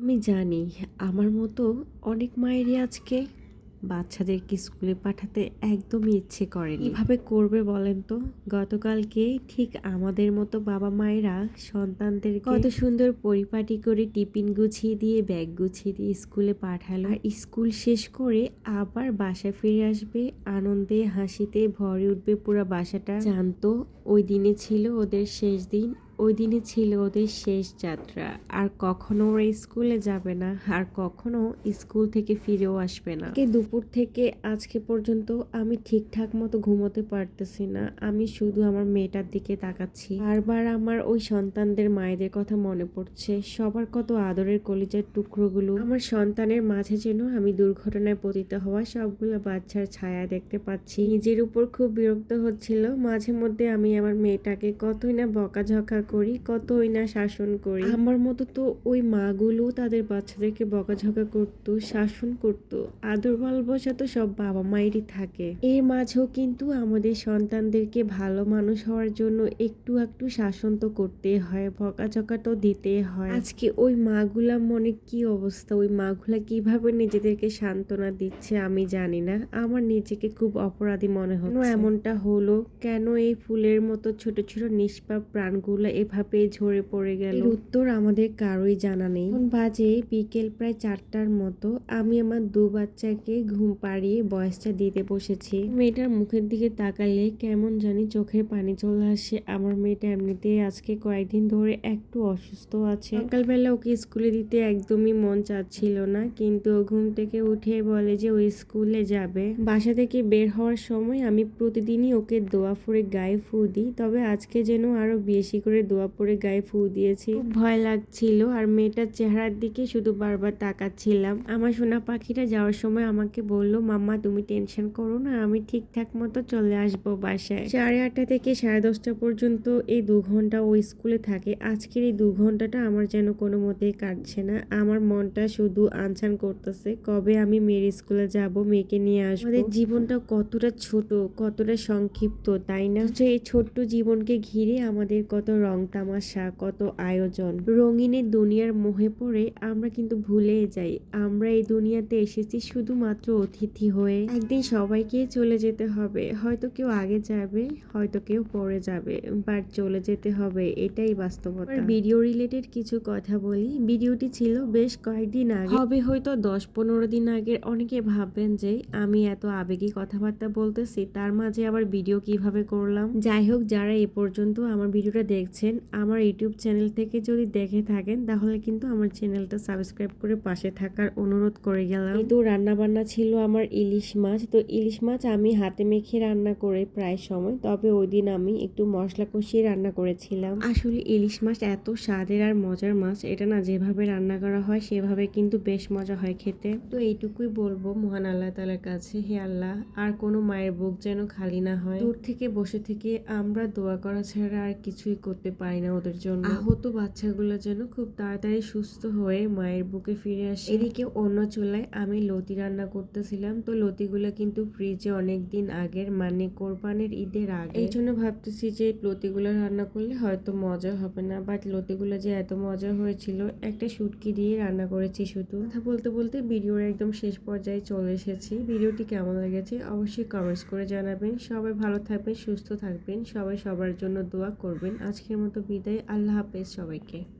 আমি জানি আমার মতো অনেক মায়েরই আজকে বাচ্চাদেরকে স্কুলে পাঠাতে একদমই ইচ্ছে করে কীভাবে করবে বলেন তো? গতকালকে ঠিক আমাদের মতো বাবা মায়েরা সন্তানদের কত সুন্দর পরিপাটি করে টিফিন গুছিয়ে দিয়ে, ব্যাগ গুছিয়ে দিয়ে স্কুলে পাঠালো। আর স্কুল শেষ করে আবার বাসা ফিরে আসবে, আনন্দে, হাসিতে ভরে উঠবে পুরো বাসাটা। জানতো ওই দিনে ছিল ওদের শেষ দিন ওই দিনই ছিল ওদের শেষ যাত্রা। আর কখনো ওরা স্কুলে যাবে না, আর কখনো স্কুল থেকে ফিরেও আসবে না। দুপুর থেকে আজকে পর্যন্ত আমি ঠিকঠাক মতো ঘুমোতে পারতেছি না। আমি শুধু আমার মেয়েটার দিকে তাকাচ্ছি। বারবার আমার ওই সন্তানদের মায়েদের কথা মনে পড়ছে। সবার কত আদরের কলিজার টুকরোগুলো। আমার সন্তানের মাঝে যেন আমি দুর্ঘটনায় পতিত হওয়া সবগুলো বাচ্চার ছায়া দেখতে পাচ্ছি। নিজের উপর খুব বিরক্ত হচ্ছিল। মাঝে মধ্যে আমি আমার মেয়েটাকে কতই না বকাঝকা করি, কতই না শাসন করি। আমার মতো তো ওই মাগুলো তাদের বাচ্চাদেরকে বকাঝকা করত, শাসন করত। আদর ভালোবাসা তো সব বাবা মায়েরই থাকে। এর মাঝেও কিন্তু আমাদের সন্তানদেরকে ভালো মানুষ হওয়ার জন্য একটু একটু শাসন তো করতে হয়, বকাঝকা তো দিতে হয়। আজকে ওই মাগুলা মনে কি অবস্থা? ওই মাগুলা কীভাবে নিজেদেরকে সান্ত্বনা দিচ্ছে আমি জানি না। আমার নিজেকে খুব অপরাধী মনে হচ্ছে। এমনটা হলো? কেন এই ফুলের মতো ছোট ছোট নিষ্পাপ প্রাণগুলো এভাবে ঝরে পড়ে গেল। উত্তর আমাদের কারোই জানা নেই। বাজে বিকেল প্রায় চারটার মতো। আমি আমার দু বাচ্চাকে ঘুম পাড়িয়ে বয়সটা দিতে বসেছি। মেয়েটার মুখের দিকে তাকালে কেমন জানি চোখের পানি চলে আসে। আমার মেয়েটা এমনিতেই আজকে কয়েকদিন ধরে একটু অসুস্থ আছে। সকালবেলা ওকে স্কুলে দিতে একদমই মন চাচ্ছিল না। কিন্তু ঘুম থেকে উঠে বলে যে ও স্কুলে যাবে। বাসা থেকে বের হওয়ার সময় আমি প্রতিদিনই ওকে দোয়া ফুরে গায়ে ফু দিই। তবে আজকে যেন আরও বেশি করে দোয়া পরে গায়ে ফু দিয়েছি। ভয় লাগছিল আর মেয়েটার চেহারার দিকে শুধু বারবার তাকাচ্ছিলাম। আমার সোনা পাখিটা যাওয়ার সময় আমাকে বলল, মাম্মা, তুমি টেনশন করো না, আমি ঠিকঠাক মতো চলে আসব বাসায়। সাড়ে আটটা থেকে সাড়ে দশটা পর্যন্ত এই দু ঘণ্টা ও স্কুলে থাকে। আজকের এই দু ঘন্টাটা আমার যেন কোনো মতেই কাটছে না। আমার মনটা শুধু আনছান করতেছে, কবে আমি মেয়ের স্কুলে যাব, মেয়েকে নিয়ে আসব? আমাদের জীবনটা কতটা ছোট, কতটা সংক্ষিপ্ত, তাই না? এই ছোট্ট জীবনকে ঘিরে আমাদের কত রং তামাশা কত আয়োজন। রঙিনের দুনিয়ার মোহে পড়ে আমরা কিন্তু ভুলে যাই। আমরা এই দুনিয়াতে এসেছি শুধুমাত্র অতিথি হয়ে। একদিন সবাইকে চলে যেতে হবে। হয়তো কেউ আগে যাবে, হয়তো কেউ পরে যাবে। বাট চলে যেতে হবে, এটাই বাস্তবতা। ভিডিও রিলেটেড কিছু কথা বলি। ভিডিওটি ছিল বেশ কয়েকদিন আগে। হবে হয়তো দশ পনেরো দিন আগের অনেকে ভাববেন যে আমি এত আবেগী কথাবার্তা বলতেছি, তার মাঝে আবার ভিডিও কীভাবে করলাম? যাই হোক, যারা এ পর্যন্ত আমার ভিডিওটা দেখছেন আমার ইউটিউব চ্যানেল থেকে যদি দেখে থাকেন তাহলে কিন্তু আমার চ্যানেলটা সাবস্ক্রাইব করে পাশে থাকার অনুরোধ করে গেলাম। তো রান্না বান্না ছিল আমার ইলিশ মাছ। তো ইলিশ মাছ আমি হাতে মেখে রান্না করে প্রায় সময় তবে ওই দিন আমি একটু মশলা কষিয়ে রান্না করেছিলাম। আসলে ইলিশ মাছ এত স্বাদের আর মজার মাছ এটা না যেভাবে রান্না করা হয় সেভাবে কিন্তু বেশ মজা হয় খেতে। তো এইটুকুই বলব মহান আল্লাহ তালার কাছে হে আল্লাহ আর কোনো মায়ের বুক যেন খালি না হয়। দূর থেকে বসে থেকে আমরা দোয়া করা ছাড়া আর কিছুই করতে পারি না ওদের জন্য। আহত বাচ্চাগুলো যেন খুব তাড়াতাড়ি সুস্থ হয়ে মায়ের বুকে ফিরে আসে। এদিকে অন্য চুলায় আমি লতি রান্না করতেছিলাম। তো লতিগুলো কিন্তু ফ্রিজে অনেক দিন আগের মানে কোরবানের ঈদের আগে। এই জন্য ভাবতেছি যে লতিগুলো রান্না করলে হয়তো মজা হবে না। বাট লতিগুলো যে এত মজা হয়েছিল একটা শুটকি দিয়ে রান্না করেছি শুধু। কথা বলতে বলতে ভিডিওর একদম শেষ পর্যায়ে চলে এসেছি। ভিডিওটি কেমন লেগেছে অবশ্যই কমেন্টস করে জানাবেন। সবাই ভালো থাকবেন সুস্থ থাকবেন। সবাই সবার জন্য দোয়া করবেন। আজকের মতো বিদায়। আল্লাহ হাফেজ সবাইকে।